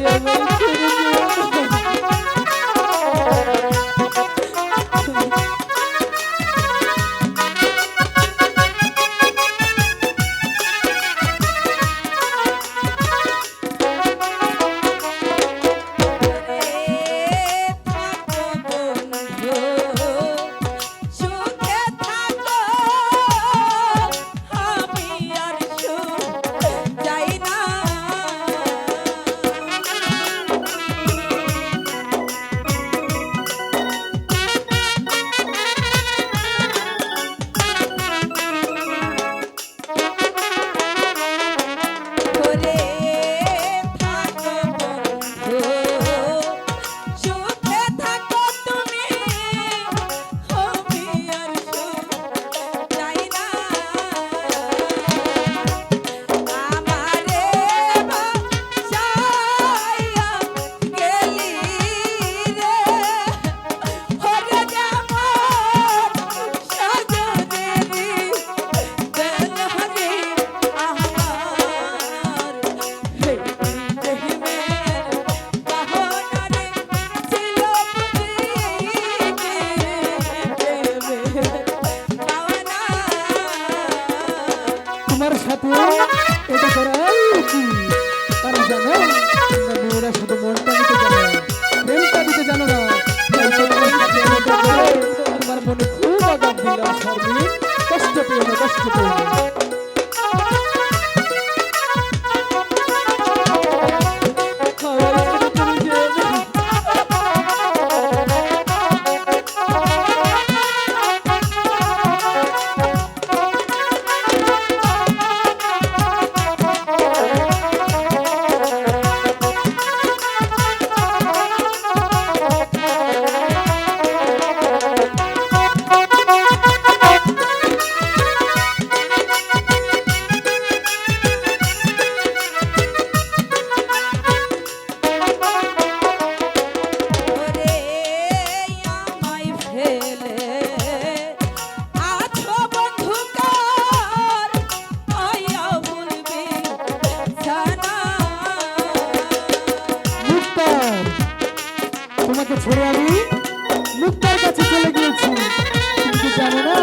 yeah. তোমার সাথে এটা করাই উচিত কারণ জানো মেয়েরা শুধু মনটা দিতে জানো, প্রেমটা দিতে জানো না। তোমার মনে খুব কষ্ট পেয়ে কষ্ট না। ছেড়ে আমি মুক্তার কাছে চলে গিয়েছি। কিন্তু জানো না